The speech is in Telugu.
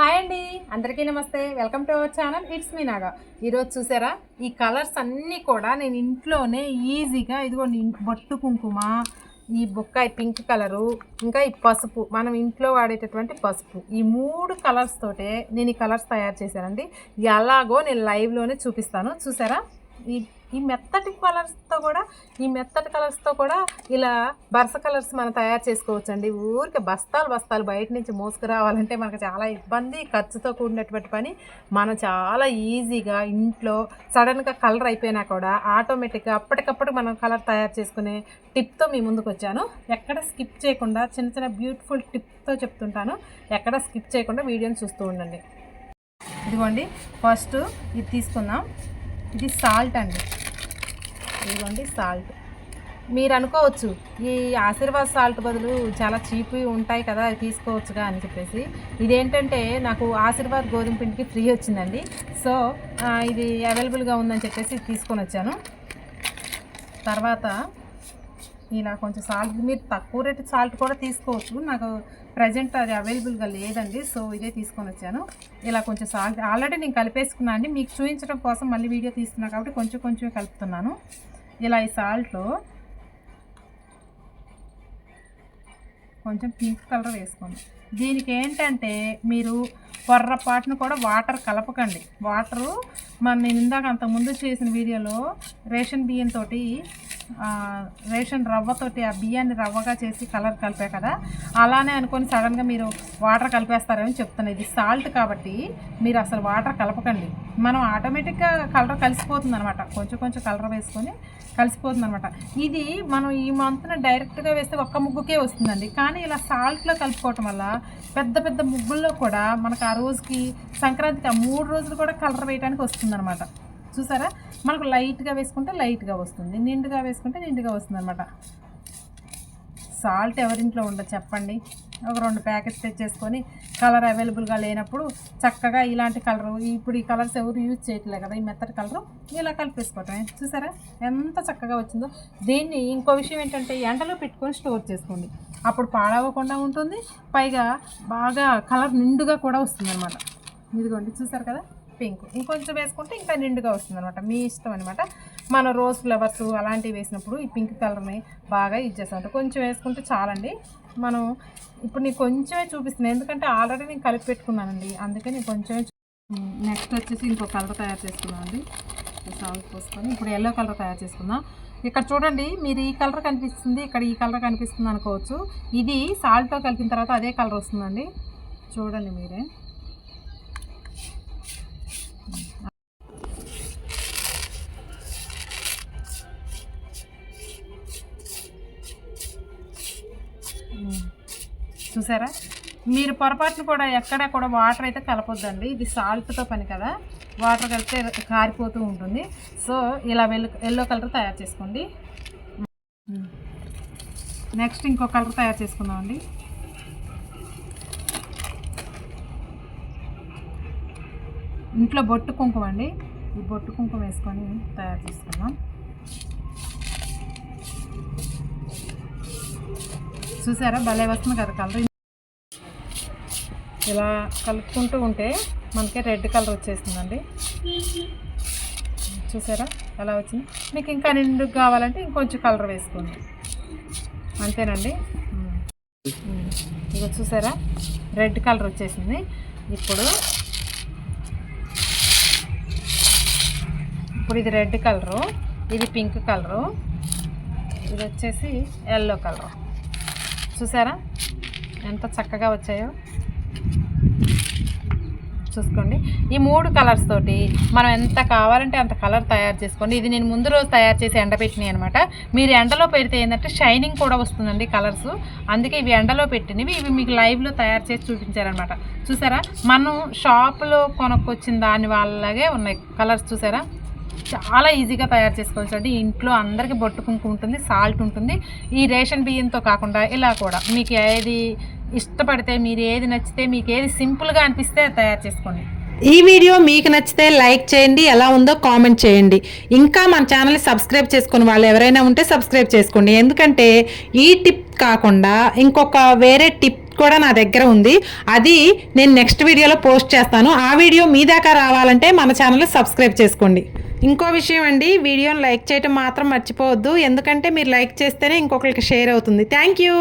హాయ్ అండి. అందరికీ నమస్తే. Welcome to our channel. It's me Naga ఈరోజు చూసారా? ఈ కలర్స్ అన్నీ కూడా నేను ఇంట్లోనే ఈజీగా ఇదిగోండి బొట్టు కుంకుమ ఈ బొక్కాయి పింక్ కలరు ఇంకా ఈ పసుపు. మనం ఇంట్లో వాడేటటువంటి పసుపు. ఈ మూడు కలర్స్ తోటే నేను ఈ కలర్స్ తయారు చేశానండి. ఎలాగో నేను లైవ్లోనే చూపిస్తాను. చూసారా? ఈ ఈ మెత్తటి కలర్స్తో కూడా ఈ మెత్తటి కలర్స్తో కూడా ఇలా బరస కలర్స్ మనం తయారు చేసుకోవచ్చు అండి ఊరికే బస్తాలు బస్తాలు బయట నుంచి మోసుకురావాలంటే మనకు చాలా ఇబ్బంది. ఖర్చుతో కూడినటువంటి పని మనం చాలా ఈజీగా ఇంట్లో సడన్గా కలర్ అయిపోయినా కూడా ఆటోమేటిక్గా అప్పటికప్పుడు మనం కలర్ తయారు చేసుకునే టిప్తో మీ ముందుకు వచ్చాను. ఎక్కడ స్కిప్ చేయకుండా చిన్న చిన్న బ్యూటిఫుల్ టిప్తో చెప్తుంటాను. ఎక్కడ స్కిప్ చేయకుండా వీడియోని చూస్తూ ఉండండి. ఇదిగోండి ఫస్ట్ ఇది తీసుకుందాం. ఇది సాల్ట్ అండి. ఇదిగోండి సాల్ట్. మీరు అనుకోవచ్చు ఈ ఆశీర్వాద్ సాల్ట్ బదులు చాలా చీప్ ఉంటాయి కదా అవి తీసుకోవచ్చుగా అని చెప్పేసి. ఇదేంటంటే నాకు ఆశీర్వాద్ గోధుమ పిండికి ఫ్రీ వచ్చిందండి. సో ఇది అవైలబుల్గా ఉందని చెప్పేసి తీసుకొని వచ్చాను. తర్వాత ఇలా కొంచెం సాల్ట్ మీరు తక్కువ రేటు సాల్ట్ కూడా తీసుకోవచ్చు. నాకు ప్రజెంట్ అది అవైలబుల్గా లేదండి సో ఇదే తీసుకొని వచ్చాను. ఇలా కొంచెం సాల్ట్ ఆల్రెడీ నేను కలిపేసుకున్నాను అండి. మీకు చూపించడం కోసం మళ్ళీ వీడియో తీస్తున్నాను కాబట్టి కొంచెం కొంచెం కలుపుతున్నాను. ఇలా ఈ సాల్ట్లో కొంచెం పింక్ కలర్ వేసుకోండి. దీనికి ఏంటంటే మీరు పొర్రపాటును కూడా వాటర్ కలపకండి. వాటరు మన నేను ఇందాక అంతకుముందు చేసిన వీడియోలో రేషన్ బియ్యంతో రేషన్ రవ్వతోటి ఆ బియ్యాన్ని రవ్వగా చేసి కలర్ కలిపా కదా? అలానే అనుకొని సడన్గా మీరు వాటర్ కలిపేస్తారని చెప్తున్నాయి ఇది సాల్ట్ కాబట్టి మీరు అసలు వాటర్ కలపకండి. మనం ఆటోమేటిక్గా కలర్ కలిసిపోతుంది అనమాట కొంచెం కొంచెం కలర్ వేసుకొని కలిసిపోతుంది అనమాట ఇది మనం ఈ మంత్న డైరెక్ట్గా వేస్తే ఒక్క ముగ్గుకే వస్తుందండి. కానీ ఇలా సాల్ట్లో కలుపుకోవటం వల్ల పెద్ద పెద్ద ముగ్గుల్లో కూడా మనకు ఆ రోజుకి సంక్రాంతికి ఆ మూడు రోజులు కూడా కలర్ వేయడానికి వస్తుంది అనమాట చూసారా? మనకు లైట్గా వేసుకుంటే లైట్గా వస్తుంది. నిండుగా వేసుకుంటే నిండుగా వస్తుంది అనమాట సాల్ట్ ఎవరింట్లో ఉండదు చెప్పండి. ఒక రెండు ప్యాకెట్స్ తెచ్చేసుకొని కలర్ అవైలబుల్గా లేనప్పుడు చక్కగా ఇలాంటి కలరు ఇప్పుడు ఈ కలర్స్ ఎవరు యూజ్ చేయట్లేదు కదా ఈ మెత్తటి కలరు ఇలా కలిపేసుకోవటమే. చూసారా? ఎంత చక్కగా వచ్చిందో. దీన్ని ఇంకో విషయం ఏంటంటే ఎండలో పెట్టుకొని స్టోర్ చేసుకోండి. అప్పుడు పాడవకుండా ఉంటుంది. పైగా బాగా కలర్ నిండుగా కూడా వస్తుంది అనమాట ఇదిగోండి చూసారు కదా? పింక్. ఇంకొంచెం వేసుకుంటే ఇంకా నిండుగా వస్తుంది అనమాట మీ ఇష్టం అనమాట మన రోజ్ ఫ్లవర్స్ అలాంటివి వేసినప్పుడు ఈ పింక్ కలర్ని బాగా ఇచ్చేస్తాం కొంచెం వేసుకుంటే చాలండి. మనం ఇప్పుడు నేను కొంచెమే చూపిస్తున్నాను. ఎందుకంటే ఆల్రెడీ నేను కలిపి పెట్టుకున్నానండి. అందుకే నేను కొంచెమే నెక్స్ట్ వచ్చేసి ఇంకో కలర్ తయారు చేసుకున్నాం అండి. సాల్ట్ పోసుకొని ఇప్పుడు ఎల్లో కలర్ తయారు చేసుకుందాం. ఇక్కడ చూడండి మీరు ఈ కలర్ కనిపిస్తుంది ఇక్కడ ఈ కలర్ కనిపిస్తుంది అనుకోవచ్చు. ఇది సాల్ట్తో కలిపిన తర్వాత అదే కలర్ వస్తుందండి. చూడండి మీరే. చూసారా? మీరు పొరపాటును కూడా ఎక్కడ కూడా వాటర్ అయితే కలపొద్దండి. ఇది సాల్ట్తో పని కదా. వాటర్ కలిపితే కారిపోతూ ఉంటుంది. సో ఇలా వెల్ ఎల్లో కలర్ తయారు చేసుకోండి. నెక్స్ట్ ఇంకో కలర్ తయారు చేసుకుందామండి. ఇంట్లో బొట్టు కుంకుమ అండి. ఈ బొట్టు కుంకుమ వేసుకొని తయారు చేసుకుందాం. చూసారా? భలే వస్తుంది కదా కలర్ ఇలా కలుపుకుంటూ ఉంటే మనకి రెడ్ కలర్ వచ్చేసిందండి చూసారా? ఎలా వచ్చింది? మీకు ఇంకా నిండు కావాలంటే ఇంకొంచెం కలర్ వేసుకోండి. అంతేనండి? ఇక చూసారా? రెడ్ కలర్ వచ్చేసింది. ఇప్పుడు ఇప్పుడు ఇది రెడ్ కలరు ఇది పింక్ కలరు ఇది వచ్చేసి ఎల్లో కలరు. చూసారా? ఎంత చక్కగా వచ్చాయో? చూసుకోండి. ఈ మూడు కలర్స్ తోటి మనం ఎంత కావాలంటే అంత కలర్ తయారు చేసుకోండి. ఇది నేను ముందు రోజు తయారు చేసి ఎండబెట్టినాయి అనమాట మీరు ఎండలో పెడితే ఏంటంటే షైనింగ్ కూడా వస్తుందండి కలర్స్. అందుకే ఇవి ఎండలో పెట్టినవి. ఇవి మీకు లైవ్లో తయారు చేసి చూపించారనమాట చూసారా? మనం షాప్లో కొనుక్కొచ్చిన దాని వాళ్ళలాగే ఉన్నాయి కలర్స్ చూసారా? చాలా ఈజీగా తయారు చేసుకోవచ్చు అండి. ఇంట్లో అందరికీ బొట్టు కుంకు ఉంటుంది సాల్ట్ ఉంటుంది. ఈ రేషన్ బియ్యంతో కాకుండా ఇలా కూడా. మీకు ఏది ఇష్టపడితే మీరు ఏది నచ్చితే మీకు ఏది సింపుల్గా అనిపిస్తే తయారు చేసుకోండి. ఈ వీడియో మీకు నచ్చితే లైక్ చేయండి ఎలా ఉందో కామెంట్ చేయండి. ఇంకా మన ఛానల్ని సబ్స్క్రైబ్ చేసుకుని వాళ్ళు ఎవరైనా ఉంటే సబ్స్క్రైబ్ చేసుకోండి. ఎందుకంటే ఈ టిప్ కాకుండా ఇంకొక వేరే టిప్ కూడా నా దగ్గర ఉంది. అది నేను నెక్స్ట్ వీడియోలో పోస్ట్ చేస్తాను. ఆ వీడియో మీ దాకా రావాలంటే మన ఛానల్ సబ్స్క్రైబ్ చేసుకోండి. ఇంకో విషయం అండి వీడియోని లైక్ చేయటం మాత్రం మర్చిపోవద్దు. ఎందుకంటే మీరు లైక్ చేస్తేనే ఇంకొకరికి షేర్ అవుతుంది. Thank you.